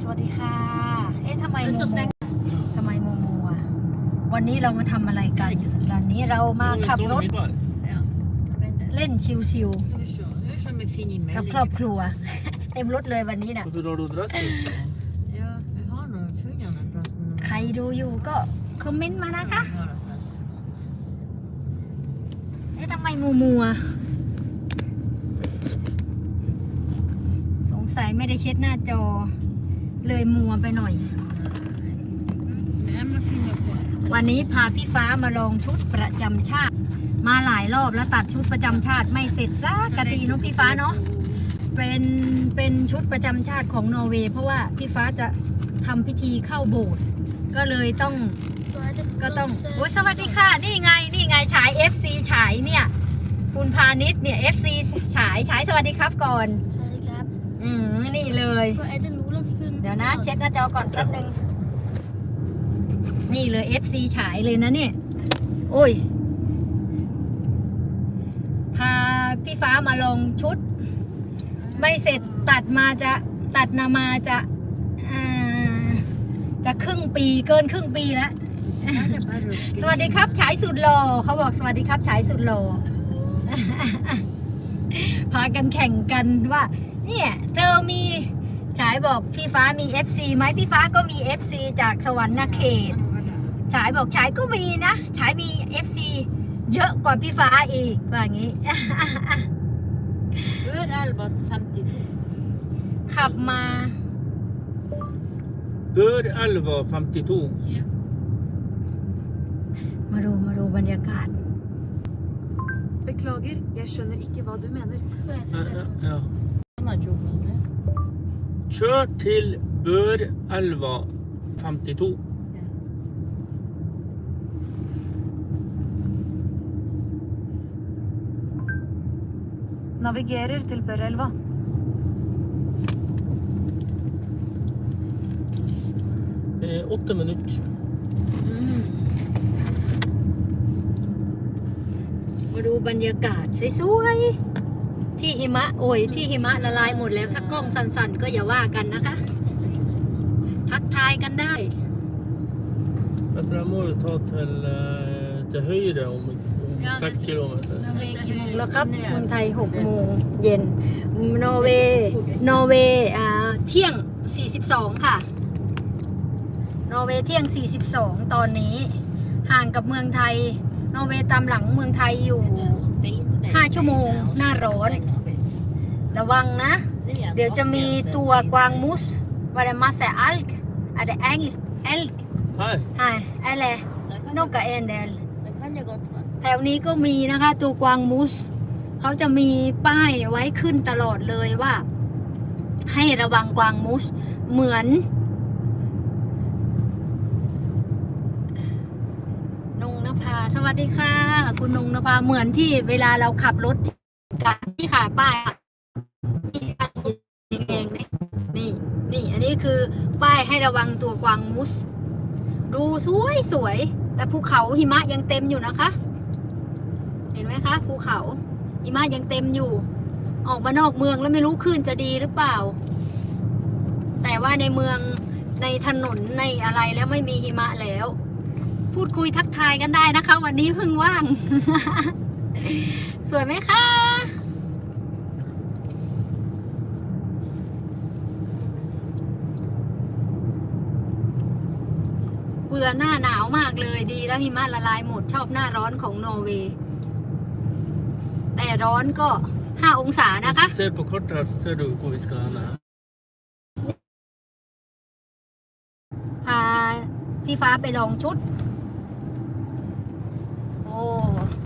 สวัสดีค่ะ เอ๊ะทำไมมัวมัวทำไมมัวมัววันนี้เรามาทำอะไรกันวันนี้เรามาขับรถ Ja. Men det, เล่นชิว skal vi se. Det er som en fin ๆกับ melding. ครอบครัว เต็มรถเลยวันนี้น่ะ Hvorfor drar du dresshuset? Ja, vi har nå funnet en plass. Men ใครดูอยู่ก็คอมเมนต์มานะคะ Vi har en plass. เอ๊ะทำไมมัวมัว สงสัยไม่ได้เช็ดหน้าจอ เลยมัวไปหน่อย Men jeg finner på det. วันนี้พาพี่ฟ้ามาลองชุดประจำชาติ มาหลายรอบแล้วตัดชุดประจำชาติไม่เสร็จสักกะทีเนุพี่ฟ้าเนาะเป็นเป็นชุดประจำชาติของนอร์เวย์เพราะว่าพี่ฟ้าจะทำพิธีเข้าโบสถ์ก็เลยต้องก็ต้องโอ้ยสวัสดีค่ะ นี่ไง นี่ไงฉาย FC ฉายเนี่ย คุณพาณิชย์เนี่ย FC ฉายฉายสวัสดีครับก่อน ใช่ครับ อืมนี่เลยก็ไอ้เดนนูลังสกุล เดี๋ยวนะ เช็คหน้าจอก่อนแป๊บนึง นี่เลย FC ฉายเลยนะเนี่ย โอ้ย พาพี่ฟ้ามาลงชุด ไม่เสร็จตัดมาจะตัดนามาจะอ่าจะครึ่งปีเกินครึ่งปีแล้ว Det er bare å สวัสดีครับฉายสุดหล่อเขาบอกสวัสดีครับฉายสุดหล่อพากันแข่งกันว่า เนี่ย เธอมี ฉายบอกพี่ฟ้ามี FC ไหมพี่ฟ้าก็มี FC จากสวรรค์เขตฉายบอกฉายก็มีนะฉายมี FC เยอะกว่าพี่ฟ้าอีกว่าอย่างนี้ Rør elva 52. ขับมา Bør elva 52. มาดูมาดูบรรยากาศ Beklager, jeg skjønner ikke hva du mener. Ja, ja. Han har ikke åpnet det. Kjør til Bør elva 52. Navigerer til Børelva. Eh, Åtte minutter. มาดูบรรยากาศสวยๆ ที่หิมะโอ้ยที่หิมะละลายหมดแล้วถ้ากล้องสั่นๆ ก็อย่าว่ากันนะคะ ทักทายกันได้ Men for jeg må jo ta til, eh, til høyre om, om Ja, det- 6 kilometer. นอร์เวย์กี่โมงแล้วครับเมืองไทย6โมงเย็นนอร์เวย์นอร์เวย์อ่าเที่ยง 42 ค่ะ นอร์เวย์เที่ยง 42 ตอนนี้ ห่างกับเมืองไทย นอร์เวย์ตามหลังเมืองไทยอยู่ 5 ชั่วโมงหน้าร้อน ระวังนะ เดี๋ยวจะมีตัวกวางมุสว่า det masse elg er det elg elg Her. her eller noe en del Det kan det godt være. แถวนี้ก็มีนะคะ ตัวกวางมูสเขาจะมีป้ายไว้ขึ้นตลอดเลยว่า ให้ระวังกวางมูสเหมือนนงนภาสวัสดีค่ะ คุณนงนภาเหมือนที่เวลาเราขับรถกันที่ขาป้าย อะที่ป้ายสีแดงเนี่ยนี่นี่ อันนี้คือป้ายให้ระวังตัวกวางมูส ดูสวยสวย แต่ภูเขาหิมะยังเต็มอยู่นะคะ เห็นไหมคะภูเขาหิมะยังเต็มอยู่ ออกมานอกเมืองแล้วไม่รู้คลื่นจะดีหรือเปล่า แต่ว่าในเมืองในถนนในอะไรแล้วไม่มีหิมะแล้ว พูดคุยทักทายกันได้นะคะ วันนี้เพิ่งว่าง สวยไหมคะ เบื่อหน้าหนาวมากเลยดีแล้วหิมะละลายหมดชอบหน้าร้อนของนอร์เวย์แต่ร้อนก็5องศานะคะ Hvis du ser på kartet her, så ser du hvor vi skal hen. her. พาพี่ฟ้าไปลองชุด